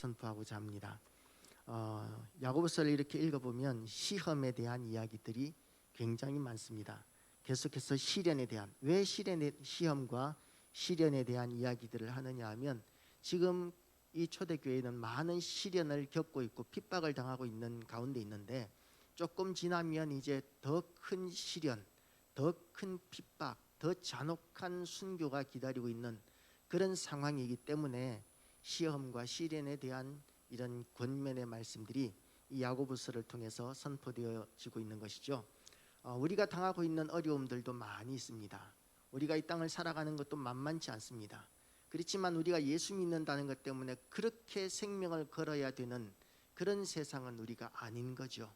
선포하고자 합니다. 어, 야고보서를 이렇게 읽어보면 시험에 대한 이야기들이 굉장히 많습니다. 계속해서 시련에 대한 왜 시련의 시험과 시련에 대한 이야기들을 하느냐 하면 지금 이 초대교회는 많은 시련을 겪고 있고 핍박을 당하고 있는 가운데 있는데 조금 지나면 이제 더 큰 시련, 더 큰 핍박, 더 잔혹한 순교가 기다리고 있는 그런 상황이기 때문에 시험과 시련에 대한 이런 권면의 말씀들이 이 야고보서를 통해서 선포되어지고 있는 것이죠. 어, 우리가 당하고 있는 어려움들도 많이 있습니다. 우리가 이 땅을 살아가는 것도 만만치 않습니다. 그렇지만 우리가 예수 믿는다는 것 때문에 그렇게 생명을 걸어야 되는 그런 세상은 우리가 아닌 거죠.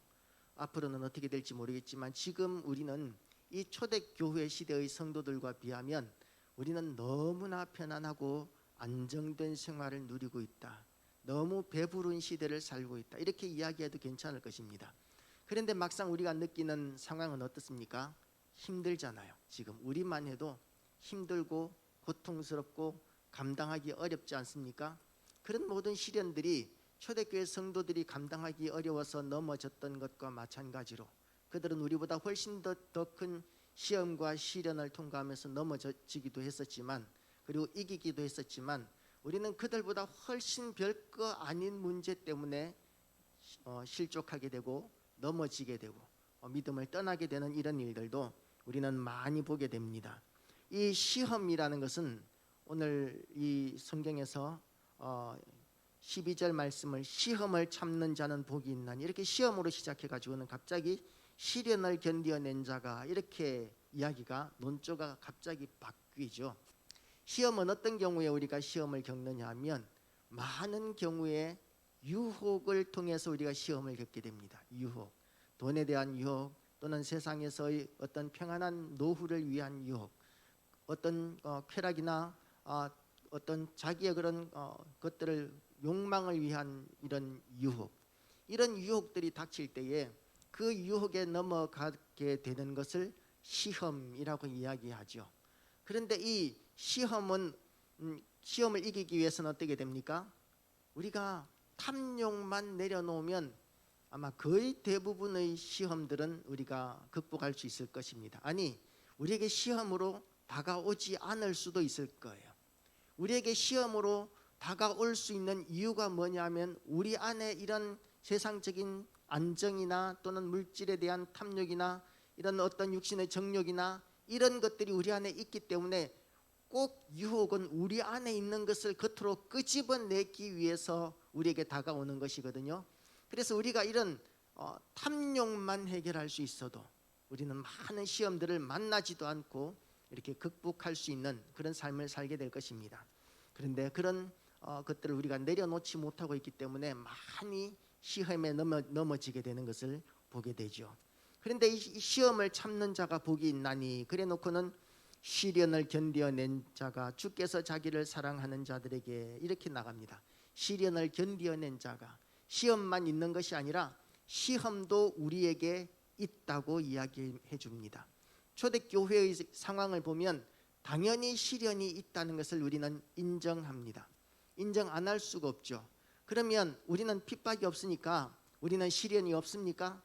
앞으로는 어떻게 될지 모르겠지만 지금 우리는 이 초대 교회 시대의 성도들과 비하면 우리는 너무나 편안하고 안정된 생활을 누리고 있다. 너무 배부른 시대를 살고 있다. 이렇게 이야기해도 괜찮을 것입니다. 그런데 막상 우리가 느끼는 상황은 어떻습니까? 힘들잖아요. 지금 우리만 해도 힘들고 고통스럽고 감당하기 어렵지 않습니까? 그런 모든 시련들이 초대교회 성도들이 감당하기 어려워서 넘어졌던 것과 마찬가지로 그들은 우리보다 훨씬 더 큰 시험과 시련을 통과하면서 넘어지기도 했었지만 그리고 이기기도 했었지만 우리는 그들보다 훨씬 별거 아닌 문제 때문에 어, 실족하게 되고 넘어지게 되고 어, 믿음을 떠나게 되는 이런 일들도 우리는 많이 보게 됩니다. 이 시험이라는 것은 오늘 이 성경에서 어, 12절 말씀을 시험을 참는 자는 복이 있나니 이렇게 시험으로 시작해 가지고는 갑자기 시련을 견디어낸 자가 이렇게 이야기가 논조가 갑자기 바뀌죠. 시험은 어떤 경우에 우리가 시험을 겪느냐 하면 많은 경우에 유혹을 통해서 우리가 시험을 겪게 됩니다. 유혹. 돈에 대한 유혹 또는 세상에서의 어떤 평안한 노후를 위한 유혹. 어떤 어, 쾌락이나 어, 어떤 자기의 그런 어, 것들을 욕망을 위한 이런 유혹. 이런 유혹들이 닥칠 때에 그 유혹에 넘어가게 되는 것을 시험이라고 이야기하죠. 그런데 이 시험은 음, 시험을 이기기 위해서는 어떻게 됩니까? 우리가 탐욕만 내려놓으면 아마 거의 대부분의 시험들은 우리가 극복할 수 있을 것입니다. 아니, 우리에게 시험으로 다가오지 않을 수도 있을 거예요. 우리에게 시험으로 다가올 수 있는 이유가 뭐냐면 우리 안에 이런 세상적인 안정이나 또는 물질에 대한 탐욕이나 이런 어떤 육신의 정욕이나 이런 것들이 우리 안에 있기 때문에 꼭 유혹은 우리 안에 있는 것을 겉으로 끄집어내기 위해서 우리에게 다가오는 것이거든요. 그래서 우리가 이런 어, 탐욕만 해결할 수 있어도 우리는 많은 시험들을 만나지도 않고 이렇게 극복할 수 있는 그런 삶을 살게 될 것입니다. 그런데 그런 어, 것들을 우리가 내려놓지 못하고 있기 때문에 많이 시험에 넘어, 넘어지게 되는 것을 보게 되죠. 그런데 이 시험을 참는 자가 복이 있나니 그래 놓고는 시련을 견디어낸 자가 주께서 자기를 사랑하는 자들에게 이렇게 나갑니다. 시련을 견디어낸 자가 시험만 있는 것이 아니라 시험도 우리에게 있다고 이야기해 줍니다. 초대교회의 상황을 보면 당연히 시련이 있다는 것을 우리는 인정합니다. 인정 안 할 수가 없죠. 그러면 우리는 핍박이 없으니까 우리는 시련이 없습니까?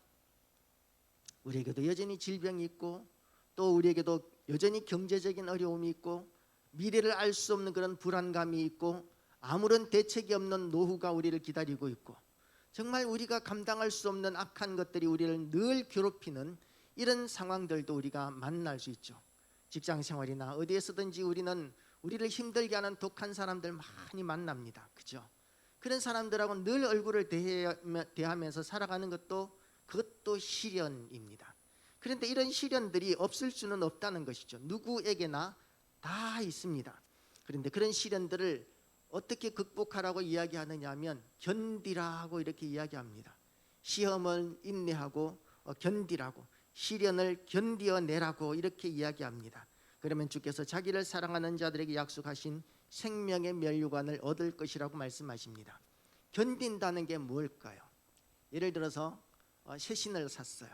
우리에게도 여전히 질병이 있고 또 우리에게도 여전히 경제적인 어려움이 있고 미래를 알 수 없는 그런 불안감이 있고 아무런 대책이 없는 노후가 우리를 기다리고 있고 정말 우리가 감당할 수 없는 악한 것들이 우리를 늘 괴롭히는 이런 상황들도 우리가 만날 수 있죠. 직장 생활이나 어디에서든지 우리는 우리를 힘들게 하는 독한 사람들 많이 만납니다. 그죠? 그런 사람들하고 늘 얼굴을 대하면서 살아가는 것도 그것도 시련입니다. 그런데 이런 시련들이 없을 수는 없다는 것이죠. 누구에게나 다 있습니다. 그런데 그런 시련들을 어떻게 극복하라고 이야기하느냐 하면 견디라고 이렇게 이야기합니다. 시험을 인내하고 어, 견디라고 시련을 견디어내라고 이렇게 이야기합니다. 그러면 주께서 자기를 사랑하는 자들에게 약속하신 생명의 면류관을 얻을 것이라고 말씀하십니다. 견딘다는 게 뭘까요? 예를 들어서 어, 새 신을 샀어요.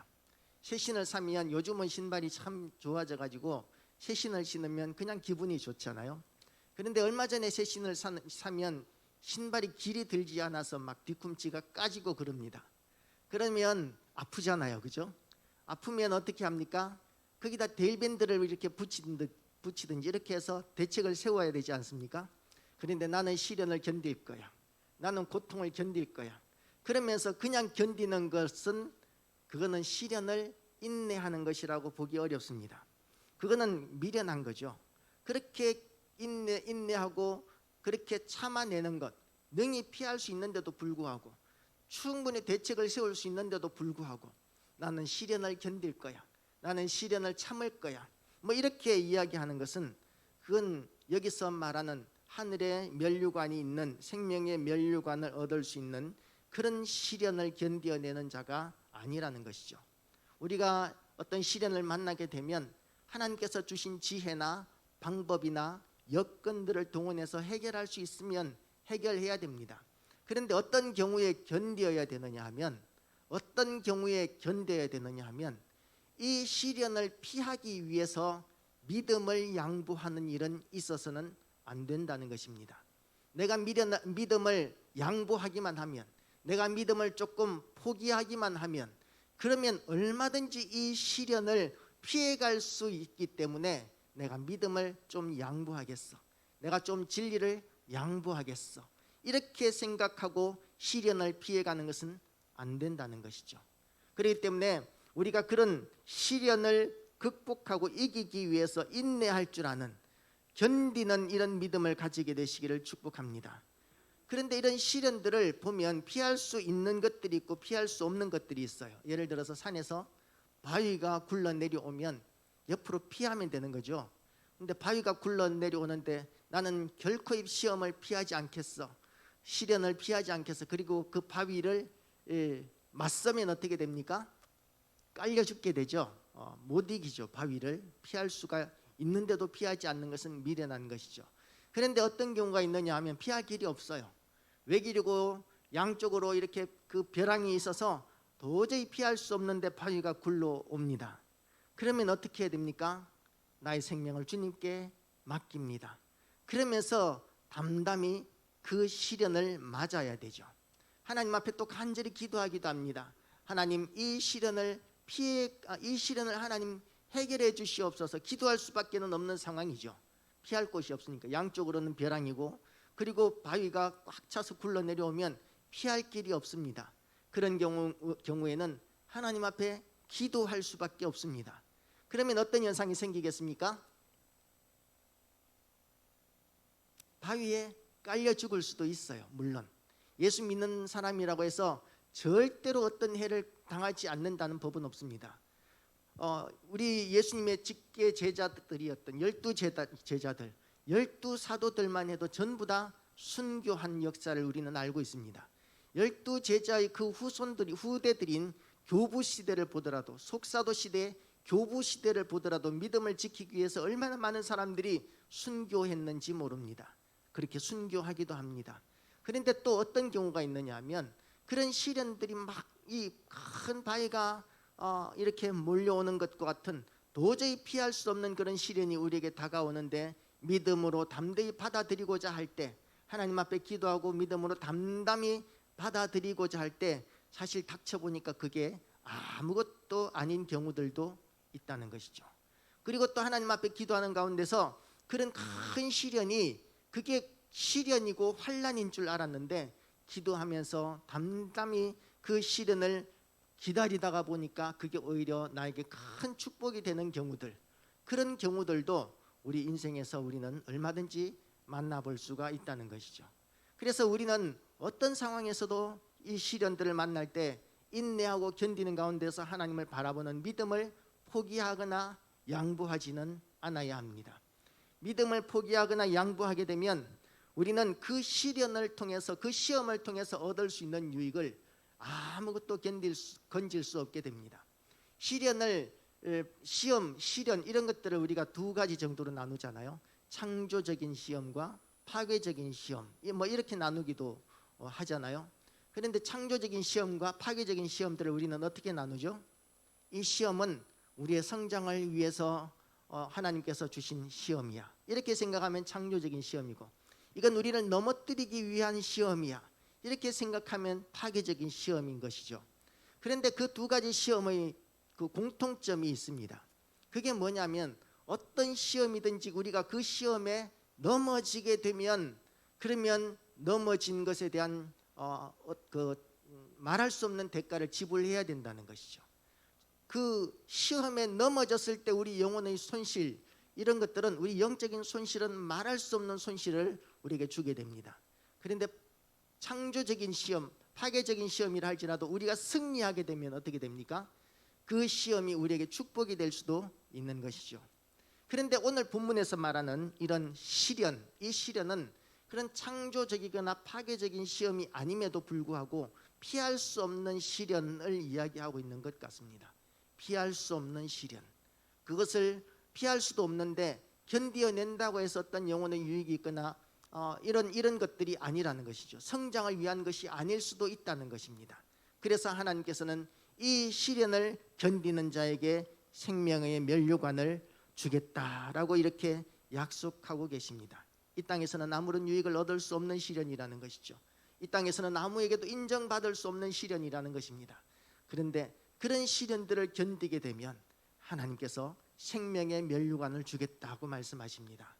새 신을 사면 요즘은 신발이 참 좋아져 가지고 새 신을 신으면 그냥 기분이 좋잖아요. 그런데 얼마 전에 새 신을 사, 면 신발이 길이 들지 않아서 막 뒤꿈치가 까지고 그럽니다. 그러면 아프잖아요. 그죠? 아프면 어떻게 합니까? 거기다 데일밴드를 이렇게 붙이든 붙이든지 이렇게 해서 대책을 세워야 되지 않습니까? 그런데 나는 시련을 견딜 거야. 나는 고통을 견딜 거야. 그러면서 그냥 견디는 것은 그거는 시련을 인내하는 것이라고 보기 어렵습니다. 그거는 미련한 거죠. 그렇게 인내 인내하고 그렇게 참아내는 것 능히 피할 수 있는데도 불구하고 충분히 대책을 세울 수 있는데도 불구하고 나는 시련을 견딜 거야. 나는 시련을 참을 거야. 뭐 이렇게 이야기하는 것은 그건 여기서 말하는 하늘의 면류관이 있는 생명의 면류관을 얻을 수 있는 그런 시련을 견뎌내는 자가 아니라는 것이죠. 우리가 어떤 시련을 만나게 되면 하나님께서 주신 지혜나 방법이나 여건들을 동원해서 해결할 수 있으면 해결해야 됩니다. 그런데 어떤 경우에 견뎌야 되느냐 하면 어떤 경우에 견뎌야 되느냐 하면 이 시련을 피하기 위해서 믿음을 양보하는 일은 있어서는 안 된다는 것입니다. 내가 믿음을 양보하기만 하면 내가 믿음을 조금 포기하기만 하면 그러면 얼마든지 이 시련을 피해갈 수 있기 때문에 내가 믿음을 좀 양보하겠어. 내가 좀 진리를 양보하겠어. 이렇게 생각하고 시련을 피해가는 것은 안 된다는 것이죠. 그렇기 때문에 우리가 그런 시련을 극복하고 이기기 위해서 인내할 줄 아는 견디는 이런 믿음을 가지게 되시기를 축복합니다. 그런데 이런 시련들을 보면 피할 수 있는 것들이 있고 피할 수 없는 것들이 있어요. 예를 들어서 산에서 바위가 굴러 내려오면 옆으로 피하면 되는 거죠. 근데 바위가 굴러 내려오는데 나는 결코 이 시험을 피하지 않겠어. 시련을 피하지 않겠어. 그리고 그 바위를 예, 맞서면 어떻게 됩니까? 깔려 죽게 되죠. 어, 못 이기죠. 바위를 피할 수가 있는데도 피하지 않는 것은 미련한 것이죠. 그런데 어떤 경우가 있느냐 하면 피할 길이 없어요. 외길이고 양쪽으로 이렇게 그 벼랑이 있어서 도저히 피할 수 없는데 바위가 굴러옵니다. 그러면 어떻게 해야 됩니까? 나의 생명을 주님께 맡깁니다. 그러면서 담담히 그 시련을 맞아야 되죠. 하나님 앞에 또 간절히 기도하기도 합니다. 하나님 이 시련을 피해 아, 이 시련을 하나님 해결해 주시옵소서. 기도할 수밖에는 없는 상황이죠. 피할 곳이 없으니까 양쪽으로는 벼랑이고 그리고 바위가 꽉 차서 굴러 내려오면 피할 길이 없습니다. 그런 경우 경우에는 하나님 앞에 기도할 수밖에 없습니다. 그러면 어떤 현상이 생기겠습니까? 바위에 깔려 죽을 수도 있어요. 물론 예수 믿는 사람이라고 해서 절대로 어떤 해를 당하지 않는다는 법은 없습니다. 어, 우리 예수님의 직계 제자들이었던 열두 제자, 제자들, 열두 사도들만 해도 전부 다 순교한 역사를 우리는 알고 있습니다. 열두 제자의 그 후손들이 후대들인 교부 시대를 보더라도 속사도 시대 교부 시대를 보더라도 믿음을 지키기 위해서 얼마나 많은 사람들이 순교했는지 모릅니다. 그렇게 순교하기도 합니다. 그런데 또 어떤 경우가 있느냐면 그런 시련들이 막 이 큰 바위가 어, 이렇게 몰려오는 것과 같은 도저히 피할 수 없는 그런 시련이 우리에게 다가오는데 믿음으로 담대히 받아들이고자 할 때 하나님 앞에 기도하고 믿음으로 담담히 받아들이고자 할 때 사실 닥쳐 보니까 그게 아무것도 아닌 경우들도 있다는 것이죠. 그리고 또 하나님 앞에 기도하는 가운데서 그런 큰 시련이 그게 시련이고 환란인 줄 알았는데 기도하면서 담담히 그 시련을 기다리다가 보니까 그게 오히려 나에게 큰 축복이 되는 경우들 그런 경우들도 우리 인생에서 우리는 얼마든지 만나볼 수가 있다는 것이죠. 그래서 우리는 어떤 상황에서도 이 시련들을 만날 때 인내하고 견디는 가운데서 하나님을 바라보는 믿음을 포기하거나 양보하지는 않아야 합니다. 믿음을 포기하거나 양보하게 되면 우리는 그 시련을 통해서 그 시험을 통해서 얻을 수 있는 유익을 아무것도 견딜 수, 건질 수 없게 됩니다. 시련을 시험, 시련 이런 것들을 우리가 두 가지 정도로 나누잖아요. 창조적인 시험과 파괴적인 시험. 뭐 이렇게 나누기도 어, 하잖아요. 그런데 창조적인 시험과 파괴적인 시험들을 우리는 어떻게 나누죠? 이 시험은 우리의 성장을 위해서 어, 하나님께서 주신 시험이야. 이렇게 생각하면 창조적인 시험이고 이건 우리를 넘어뜨리기 위한 시험이야. 이렇게 생각하면 파괴적인 시험인 것이죠. 그런데 그 두 가지 시험의 그 공통점이 있습니다. 그게 뭐냐면 어떤 시험이든지 우리가 그 시험에 넘어지게 되면 그러면 넘어진 것에 대한 어, 어, 그 음, 말할 수 없는 대가를 지불해야 된다는 것이죠. 그 시험에 넘어졌을 때 우리 영혼의 손실 이런 것들은 우리 영적인 손실은 말할 수 없는 손실을 우리에게 주게 됩니다. 그런데 창조적인 시험, 파괴적인 시험이라 할지라도 우리가 승리하게 되면 어떻게 됩니까? 그 시험이 우리에게 축복이 될 수도 있는 것이죠. 그런데 오늘 본문에서 말하는 이런 시련, 이 시련은 그런 창조적이거나 파괴적인 시험이 아님에도 불구하고 피할 수 없는 시련을 이야기하고 있는 것 같습니다. 피할 수 없는 시련. 그것을 피할 수도 없는데 견디어낸다고 해서 어떤 영혼의 유익이 있거나 어, 이런 이런 것들이 아니라는 것이죠. 성장을 위한 것이 아닐 수도 있다는 것입니다. 그래서 하나님께서는 이 시련을 견디는 자에게 생명의 면류관을 주겠다라고 이렇게 약속하고 계십니다. 이 땅에서는 아무런 유익을 얻을 수 없는 시련이라는 것이죠. 이 땅에서는 아무에게도 인정받을 수 없는 시련이라는 것입니다. 그런데 그런 시련들을 견디게 되면 하나님께서 생명의 면류관을 주겠다고 말씀하십니다.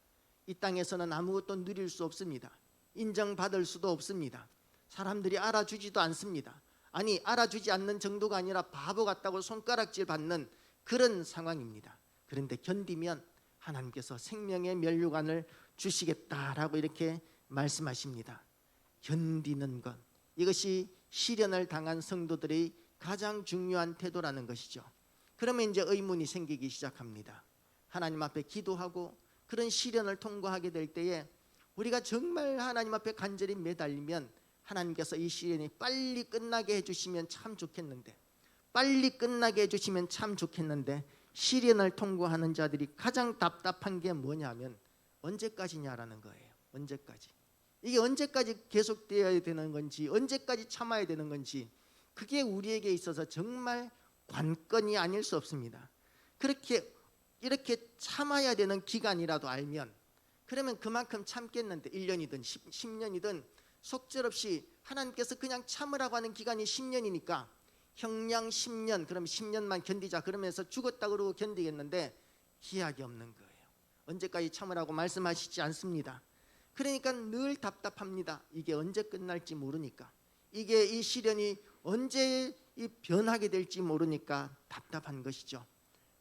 이 땅에서는 아무것도 누릴 수 없습니다. 인정받을 수도 없습니다. 사람들이 알아주지도 않습니다. 아니 알아주지 않는 정도가 아니라 바보 같다고 손가락질 받는 그런 상황입니다. 그런데 견디면 하나님께서 생명의 면류관을 주시겠다라고 이렇게 말씀하십니다. 견디는 것 이것이 시련을 당한 성도들의 가장 중요한 태도라는 것이죠. 그러면 이제 의문이 생기기 시작합니다. 하나님 앞에 기도하고 그런 시련을 통과하게 될 때에 우리가 정말 하나님 앞에 간절히 매달리면 하나님께서 이 시련이 빨리 끝나게 해주시면 참 좋겠는데 빨리 끝나게 해주시면 참 좋겠는데 시련을 통과하는 자들이 가장 답답한 게 뭐냐면 언제까지냐라는 거예요. 언제까지? 이게 언제까지 계속되어야 되는 건지 언제까지 참아야 되는 건지 그게 우리에게 있어서 정말 관건이 아닐 수 없습니다. 그렇게 이렇게 참아야 되는 기간이라도 알면 그러면 그만큼 참겠는데 1년이든 10, 년이든 속절 없이 하나님께서 그냥 참으라고 하는 기간이 10년이니까 형량 10년 그럼 10년만 견디자 그러면서 죽었다 그러고 견디겠는데 기약이 없는 거예요. 언제까지 참으라고 말씀하시지 않습니다. 그러니까 늘 답답합니다. 이게 언제 끝날지 모르니까 이게 이 시련이 언제 이 변하게 될지 모르니까 답답한 것이죠.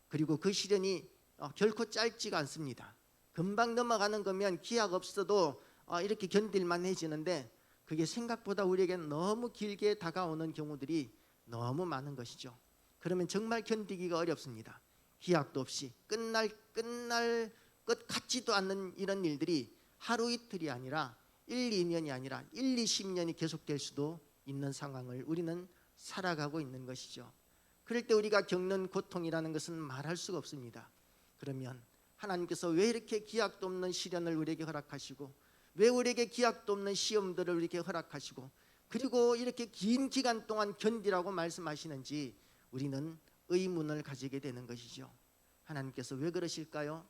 그리고 그 시련이 어, 결코 짧지가 않습니다. 금방 넘어가는 거면 기약 없어도 어, 이렇게 견딜만 해지는데 그게 생각보다 우리에게 너무 길게 다가오는 경우들이 너무 많은 것이죠. 그러면 정말 견디기가 어렵습니다. 기약도 없이 끝날 끝날 것 같지도 않는 이런 일들이 하루 이틀이 아니라 1, 2년이 아니라 1, 20년이 계속될 수도 있는 상황을 우리는 살아가고 있는 것이죠. 그럴 때 우리가 겪는 고통이라는 것은 말할 수가 없습니다. 그러면 하나님께서 왜 이렇게 기약도 없는 시련을 우리에게 허락하시고 왜 우리에게 기약도 없는 시험들을 우리에게 허락하시고 그리고 이렇게 긴 기간 동안 견디라고 말씀하시는지 우리는 의문을 가지게 되는 것이죠. 하나님께서 왜 그러실까요?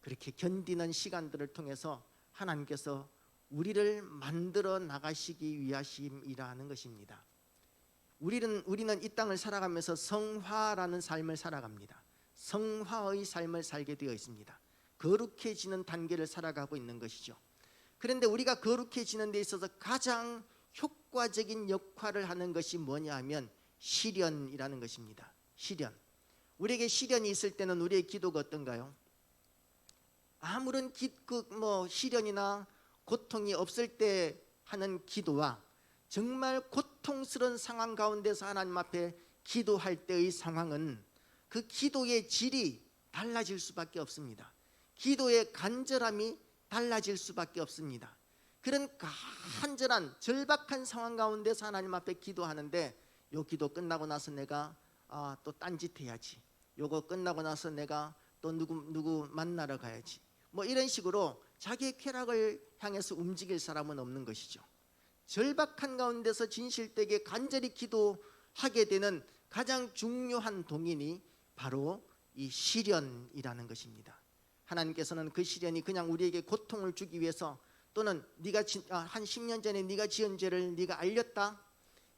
그렇게 견디는 시간들을 통해서 하나님께서 우리를 만들어 나가시기 위하심이라는 것입니다. 우리는 우리는 이 땅을 살아가면서 성화라는 삶을 살아갑니다. 성화의 삶을 살게 되어 있습니다. 거룩해지는 단계를 살아가고 있는 것이죠. 그런데 우리가 거룩해지는 데 있어서 가장 효과적인 역할을 하는 것이 뭐냐 하면 시련이라는 것입니다. 시련. 우리에게 시련이 있을 때는 우리의 기도가 어떤가요? 아무런 기, 그 뭐 시련이나 고통이 없을 때 하는 기도와 정말 고통스러운 상황 가운데서 하나님 앞에 기도할 때의 상황은 그 기도의 질이 달라질 수밖에 없습니다. 기도의 간절함이 달라질 수밖에 없습니다. 그런 간절한 절박한 상황 가운데서 하나님 앞에 기도하는데 요 기도 끝나고 나서 내가 아, 또 딴짓 해야지. 요거 끝나고 나서 내가 또 누구 누구 만나러 가야지. 뭐 이런 식으로 자기의 쾌락을 향해서 움직일 사람은 없는 것이죠. 절박한 가운데서 진실되게 간절히 기도하게 되는 가장 중요한 동인이 바로 이 시련이라는 것입니다. 하나님께서는 그 시련이 그냥 우리에게 고통을 주기 위해서 또는 네가 지, 아, 한 10년 전에 네가 지은 죄를 네가 알렸다.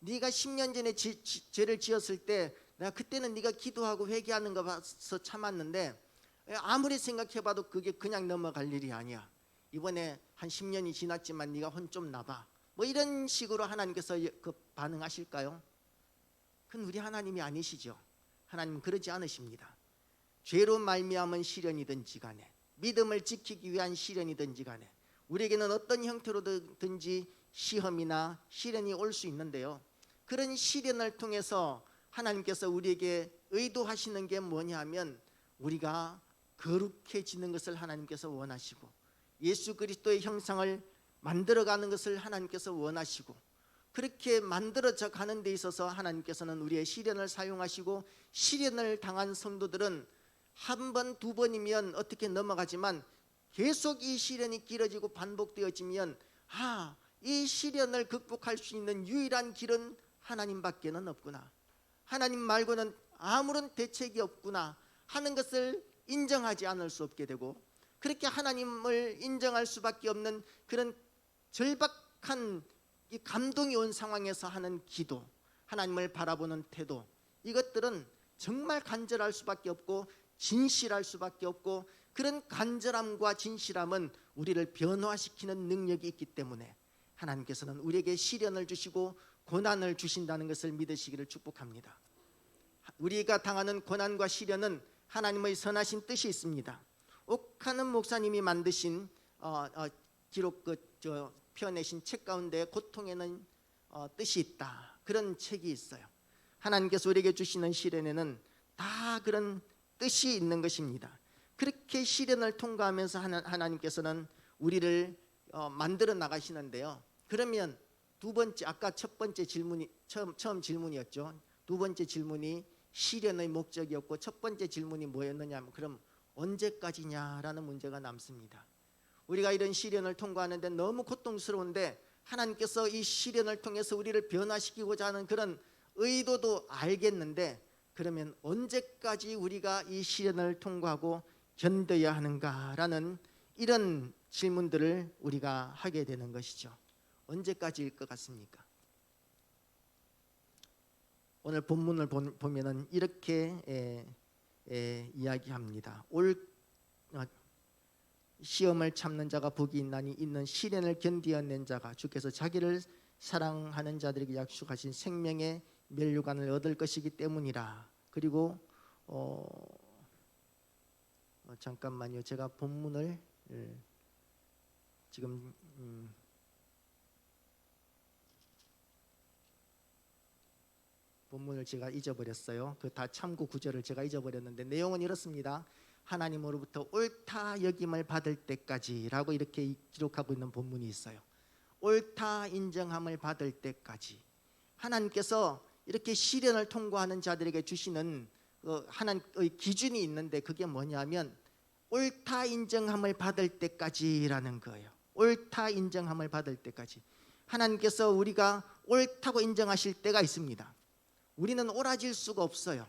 네가 10년 전에 지, 지- 죄를 지었을 때 내가 그때는 네가 기도하고 회개하는 거 봐서 참았는데 아무리 생각해봐도 그게 그냥 넘어갈 일이 아니야. 이번에 한 10년이 지났지만 네가 혼 좀 나봐. 뭐 이런 식으로 하나님께서 예- 그 반응하실까요? 그건 우리 하나님이 아니시죠. 하나님 그러지 않으십니다. 죄로 말미암은 시련이든지 간에 믿음을 지키기 위한 시련이든지 간에 우리에게는 어떤 형태로든지 시험이나 시련이 올 수 있는데요. 그런 시련을 통해서 하나님께서 우리에게 의도하시는 게 뭐냐면 우리가 거룩해지는 것을 하나님께서 원하시고 예수 그리스도의 형상을 만들어가는 것을 하나님께서 원하시고 그렇게 만들어져 가는 데 있어서 하나님께서는 우리의 시련을 사용하시고 시련을 당한 성도들은 한 번, 두 번이면 어떻게 넘어가지만 계속 이 시련이 길어지고 반복되어지면 아, 이 시련을 극복할 수 있는 유일한 길은 하나님밖에는 없구나. 하나님 말고는 아무런 대책이 없구나 하는 것을 인정하지 않을 수 없게 되고 그렇게 하나님을 인정할 수밖에 없는 그런 절박한 이 감동이 온 상황에서 하는 기도, 하나님을 바라보는 태도 이것들은 정말 간절할 수밖에 없고 진실할 수밖에 없고 그런 간절함과 진실함은 우리를 변화시키는 능력이 있기 때문에 하나님께서는 우리에게 시련을 주시고 고난을 주신다는 것을 믿으시기를 축복합니다. 우리가 당하는 고난과 시련은 하나님의 선하신 뜻이 있습니다. 옥하는 목사님이 만드신 어, 어, 기록 그 저 펴내신 책 가운데 고통에는 어, 뜻이 있다 그런 책이 있어요. 하나님께서 우리에게 주시는 시련에는 다 그런 뜻이 있는 것입니다. 그렇게 시련을 통과하면서 하나, 하나 님께서는 우리를 어, 만들어 나가시는데요. 그러면 두 번째 아까 첫 번째 질문이 처음 처음 질문이었죠. 두 번째 질문이 시련의 목적이었고 첫 번째 질문이 뭐였느냐면 그럼 언제까지냐라는 문제가 남습니다. 우리가 이런 시련을 통과하는데 너무 고통스러운데 하나님께서 이 시련을 통해서 우리를 변화시키고자 하는 그런 의도도 알겠는데 그러면 언제까지 우리가 이 시련을 통과하고 견뎌야 하는가라는 이런 질문들을 우리가 하게 되는 것이죠. 언제까지일 것 같습니까? 오늘 본문을 본- 보면은 이렇게 에, 에, 이야기합니다. 올 어, 시험을 참는 자가 복이 있나니 있는 시련을 견디어낸 자가 주께서 자기를 사랑하는 자들에게 약속하신 생명의 멸류관을 얻을 것이기 때문이라. 그리고 어, 어, 잠깐만요. 제가 본문을 예, 지금 음, 본문을 제가 잊어버렸어요. 그 다 참고 구절을 제가 잊어버렸는데 내용은 이렇습니다. 하나님으로부터 옳다 여김을 받을 때까지라고 이렇게 기록하고 있는 본문이 있어요. 옳다 인정함을 받을 때까지 하나님께서 이렇게 시련을 통과하는 자들에게 주시는 그 하나님의 기준이 있는데 그게 뭐냐면 옳다 인정함을 받을 때까지라는 거예요. 옳다 인정함을 받을 때까지 하나님께서 우리가 옳다고 인정하실 때가 있습니다. 우리는 옳아질 수가 없어요.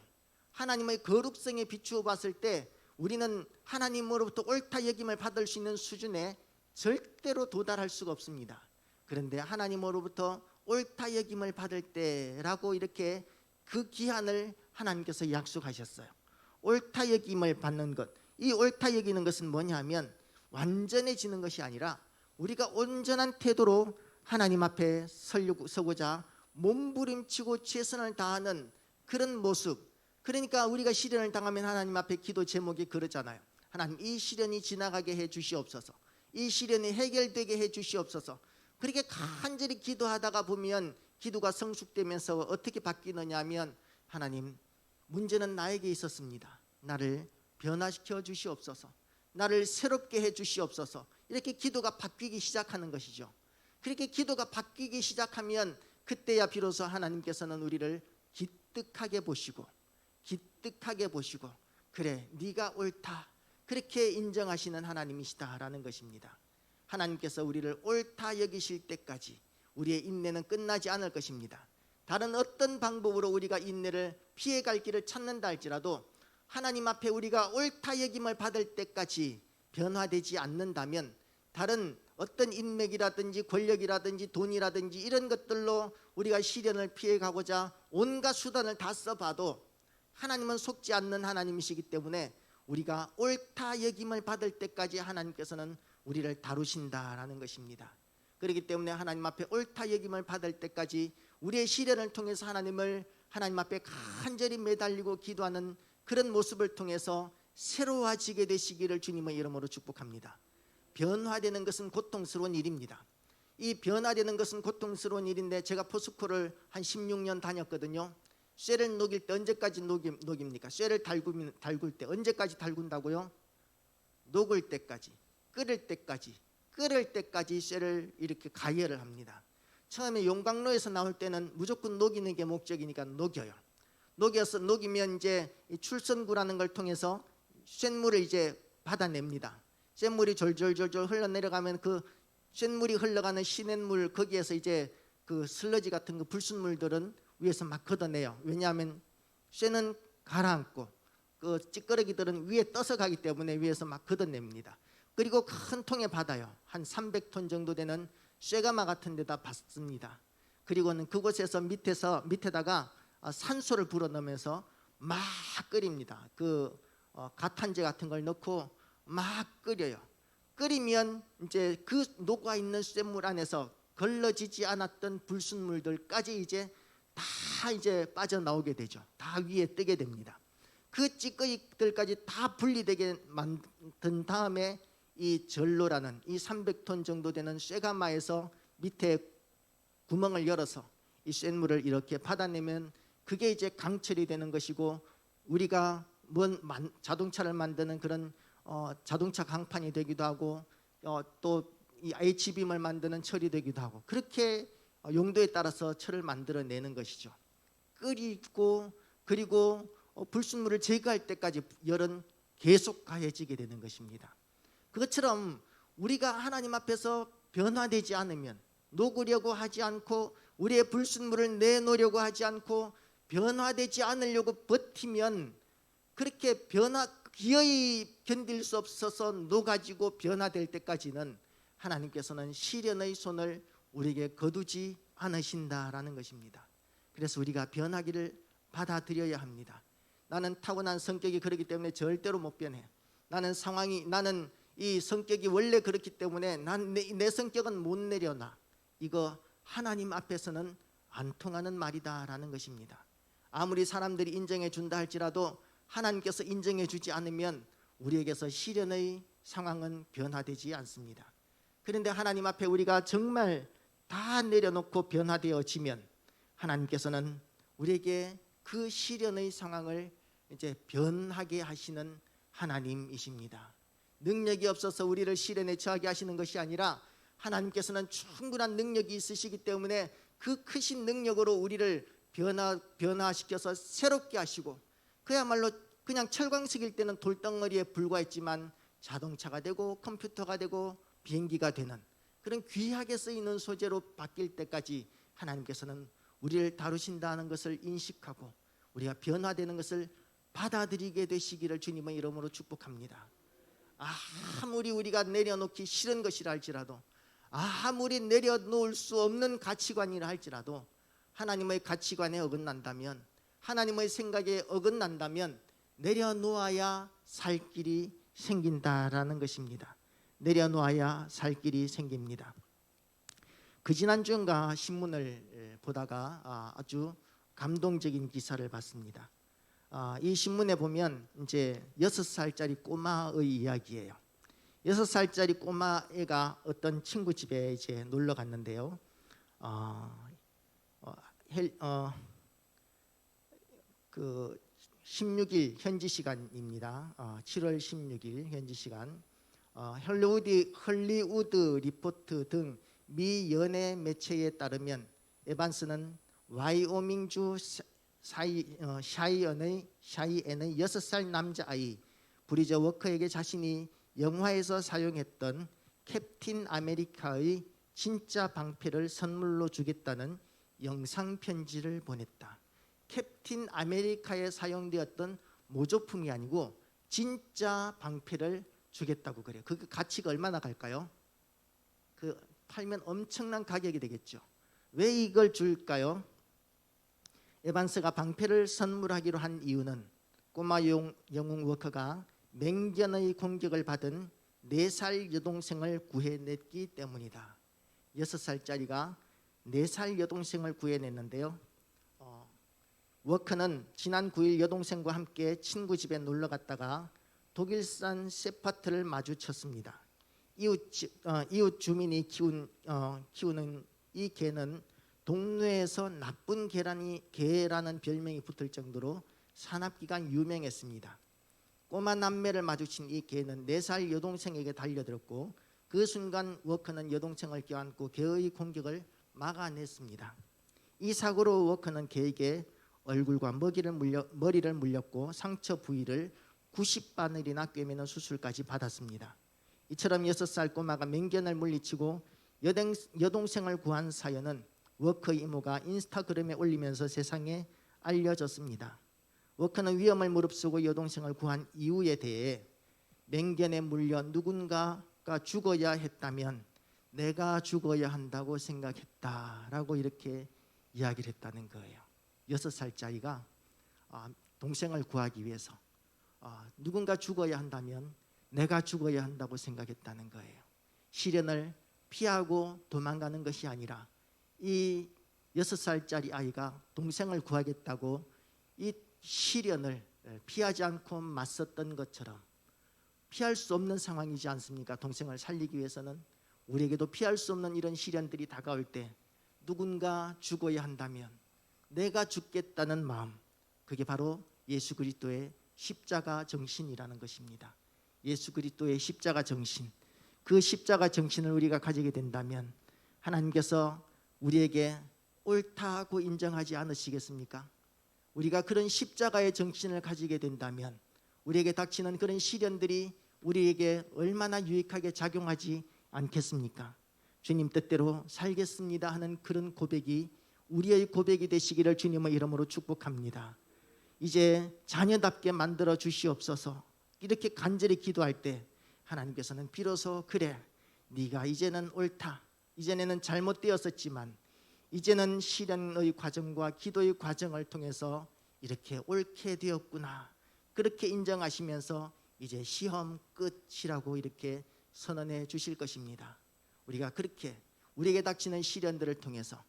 하나님의 거룩성에 비추어 봤을 때 우리는 하나님으로부터 옳다 여김을 받을 수 있는 수준에 절대로 도달할 수가 없습니다. 그런데 하나님으로부터 옳다 여김을 받을 때라고 이렇게 그 기한을 하나님께서 약속하셨어요. 옳다 여김을 받는 것. 이 옳다 여기는 것은 뭐냐면 완전해지는 것이 아니라 우리가 온전한 태도로 하나님 앞에 서고자 몸부림치고 최선을 다하는 그런 모습. 그러니까 우리가 시련을 당하면 하나님 앞에 기도 제목이 그러잖아요. 하나님 이 시련이 지나가게 해 주시옵소서. 이 시련이 해결되게 해 주시옵소서. 그렇게 간절히 기도하다가 보면 기도가 성숙되면서 어떻게 바뀌느냐면 하나님 문제는 나에게 있었습니다. 나를 변화시켜 주시옵소서. 나를 새롭게 해 주시옵소서. 이렇게 기도가 바뀌기 시작하는 것이죠. 그렇게 기도가 바뀌기 시작하면 그때야 비로소 하나님께서는 우리를 기특하게 보시고 기특하게 보시고 그래 네가 옳다 그렇게 인정하시는 하나님이시다라는 것입니다. 하나님께서 우리를 옳다 여기실 때까지 우리의 인내는 끝나지 않을 것입니다. 다른 어떤 방법으로 우리가 인내를 피해갈 길을 찾는다 할지라도 하나님 앞에 우리가 옳다 여김을 받을 때까지 변화되지 않는다면 다른 어떤 인맥이라든지 권력이라든지 돈이라든지 이런 것들로 우리가 시련을 피해가고자 온갖 수단을 다 써봐도 하나님은 속지 않는 하나님이시기 때문에 우리가 옳다 여김을 받을 때까지 하나님께서는 우리를 다루신다라는 것입니다. 그렇기 때문에 하나님 앞에 옳다 여김을 받을 때까지 우리의 시련을 통해서 하나님을 하나님 앞에 간절히 매달리고 기도하는 그런 모습을 통해서 새로워지게 되시기를 주님의 이름으로 축복합니다. 변화되는 것은 고통스러운 일입니다. 이 변화되는 것은 고통스러운 일인데 제가 포스코를 한 16년 다녔거든요. 쇠를 녹일 때 언제까지 녹임, 녹입니까? 쇠를 달구, 달굴 때 언제까지 달군다고요? 녹을 때까지, 끓을 때까지, 끓을 때까지 쇠를 이렇게 가열을 합니다. 처음에 용광로에서 나올 때는 무조건 녹이는 게 목적이니까 녹여요. 녹여서 녹이면 이제 이 출선구라는 걸 통해서 쇳물을 이제 받아냅니다. 쇳물이 졸졸졸졸 흘러내려가면 그 쇳물이 흘러가는 시냇물 거기에서 이제 그 슬러지 같은 그 불순물들은 위에서 막 걷어내요. 왜냐하면 쇠는 가라앉고 그 찌꺼러기들은 위에 떠서 가기 때문에 위에서 막 걷어냅니다. 그리고 큰 통에 받아요. 한 300톤 정도 되는 쇠가마 같은 데다 받습니다. 그리고는 그곳에서 밑에서 밑에다가 아, 산소를 불어 넣으면서 막 끓입니다. 그 어, 가탄제 같은 걸 넣고 막 끓여요. 끓이면 이제 그 녹아 있는 쇠물 안에서 걸러지지 않았던 불순물들까지 이제 다 이제 빠져나오게 되죠. 다 위에 뜨게 됩니다. 그 찌꺼기들까지 다 분리되게 만든 다음에 이 전로라는 이 300톤 정도 되는 쇠가마에서 밑에 구멍을 열어서 이 쇳물을 이렇게 받아내면 그게 이제 강철이 되는 것이고 우리가 뭔 만- 자동차를 만드는 그런 어, 자동차 강판이 되기도 하고 어, 또이 H빔을 만드는 철이 되기도 하고 그렇게 어, 용도에 따라서 철을 만들어내는 것이죠. 끓이고 그리고 어, 불순물을 제거할 때까지 열은 계속 가해지게 되는 것입니다. 그것처럼 우리가 하나님 앞에서 변화되지 않으면 녹으려고 하지 않고 우리의 불순물을 내놓으려고 하지 않고 변화되지 않으려고 버티면 그렇게 변화 기어이 견딜 수 없어서 녹아지고 변화될 때까지는 하나님께서는 시련의 손을 우리에게 거두지 않으신다라는 것입니다. 그래서 우리가 변하기를 받아들여야 합니다. 나는 타고난 성격이 그렇기 때문에 절대로 못 변해. 나는 상황이 나는 이 성격이 원래 그렇기 때문에 난내 성격은 못 내려놔. 이거 하나님 앞에서는 안 통하는 말이다라는 것입니다. 아무리 사람들이 인정해 준다 할지라도 하나님께서 인정해 주지 않으면 우리에게서 시련의 상황은 변화되지 않습니다. 그런데 하나님 앞에 우리가 정말 다 내려놓고 변화되어지면 하나님께서는 우리에게 그 시련의 상황을 이제 변하게 하시는 하나님이십니다. 능력이 없어서 우리를 시련에 처하게 하시는 것이 아니라 하나님께서는 충분한 능력이 있으시기 때문에 그 크신 능력으로 우리를 변화 변화시켜서 새롭게 하시고 그야말로 그냥 철광석일 때는 돌덩어리에 불과했지만 자동차가 되고 컴퓨터가 되고 비행기가 되는 그런 귀하게 쓰이는 소재로 바뀔 때까지 하나님께서는 우리를 다루신다는 것을 인식하고 우리가 변화되는 것을 받아들이게 되시기를 주님의 이름으로 축복합니다. 아무리 우리가 내려놓기 싫은 것이라 할지라도 아무리 내려놓을 수 없는 가치관이라 할지라도 하나님의 가치관에 어긋난다면 하나님의 생각에 어긋난다면 내려놓아야 살 길이 생긴다라는 것입니다. 내려놓아야 살 길이 생깁니다. 그 지난주인가 신문을 보다가 아, 아주 감동적인 기사를 봤습니다. 아, 이 신문에 보면 이제 여섯 살짜리 꼬마의 이야기예요. 여섯 살짜리 꼬마 애가 어떤 친구 집에 이제 놀러 갔는데요. 어, 어, 헬, 어, 그 16일 현지 시간입니다. 어, 7월 16일 현지 시간. 어, 헐리우드 헐리우드 리포트 등 미 연예 매체에 따르면 에반스는 와이오밍주 사이 어, 샤이언의 샤이엔의 여섯 살 남자아이 브리저 워커에게 자신이 영화에서 사용했던 캡틴 아메리카의 진짜 방패를 선물로 주겠다는 영상 편지를 보냈다. 캡틴 아메리카에 사용되었던 모조품이 아니고 진짜 방패를 주겠다고 그래요. 그 가치가 얼마나 갈까요? 그 팔면 엄청난 가격이 되겠죠. 왜 이걸 줄까요? 에반스가 방패를 선물하기로 한 이유는 꼬마 영, 영웅 워커가 맹견의 공격을 받은 네살 여동생을 구해냈기 때문이다. 여섯 살짜리가 네살 여동생을 구해냈는데요. 어, 워커는 지난 9일 여동생과 함께 친구 집에 놀러 갔다가 독일산 세파트를 마주쳤습니다. 이웃, 지- 어, 이웃 주민이 키운, 어, 키우는 이 개는 동네에서 나쁜 개라니, 개라는 별명이 붙을 정도로 산악기가 유명했습니다. 꼬마 남매를 마주친 이 개는 네살 여동생에게 달려들었고 그 순간 워커는 여동생을 껴안고 개의 공격을 막아냈습니다. 이 사고로 워커는 개에게 얼굴과 머리를 물려, 머리를 물렸고 상처 부위를 90바늘이나 꿰매는 수술까지 받았습니다. 이처럼 여섯 살 꼬마가 맹견을 물리치고 여동, 여동생을 구한 사연은 워커 이모가 인스타그램에 올리면서 세상에 알려졌습니다. 워커는 위험을 무릅쓰고 여동생을 구한 이유에 대해 맹견에 물려 누군가가 죽어야 했다면 내가 죽어야 한다고 생각했다라고 이렇게 이야기를 했다는 거예요. 여섯 살짜리가 아, 동생을 구하기 위해서 아, 누군가 죽어야 한다면 내가 죽어야 한다고 생각했다는 거예요. 시련을 피하고 도망가는 것이 아니라 이 여섯 살짜리 아이가 동생을 구하겠다고 이 시련을 피하지 않고 맞섰던 것처럼 피할 수 없는 상황이지 않습니까? 동생을 살리기 위해서는 우리에게도 피할 수 없는 이런 시련들이 다가올 때 누군가 죽어야 한다면 내가 죽겠다는 마음 그게 바로 예수 그리스도의 십자가 정신이라는 것입니다. 예수 그리스도의 십자가 정신 그 십자가 정신을 우리가 가지게 된다면 하나님께서 우리에게 옳다고 인정하지 않으시겠습니까? 우리가 그런 십자가의 정신을 가지게 된다면 우리에게 닥치는 그런 시련들이 우리에게 얼마나 유익하게 작용하지 않겠습니까? 주님 뜻대로 살겠습니다 하는 그런 고백이 우리의 고백이 되시기를 주님의 이름으로 축복합니다. 이제 자녀답게 만들어 주시옵소서. 이렇게 간절히 기도할 때 하나님께서는 비로소 그래 네가 이제는 옳다. 이전에는 잘못되었었지만 이제는 시련의 과정과 기도의 과정을 통해서 이렇게 옳게 되었구나. 그렇게 인정하시면서 이제 시험 끝이라고 이렇게 선언해 주실 것입니다. 우리가 그렇게 우리에게 닥치는 시련들을 통해서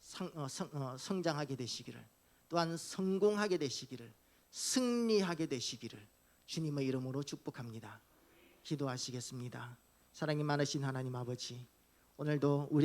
성, 어, 성, 어, 성장하게 되시기를 또한 성공하게 되시기를 승리하게 되시기를 주님의 이름으로 축복합니다. 기도하시겠습니다. 사랑이 많으신 하나님 아버지 오늘도 우리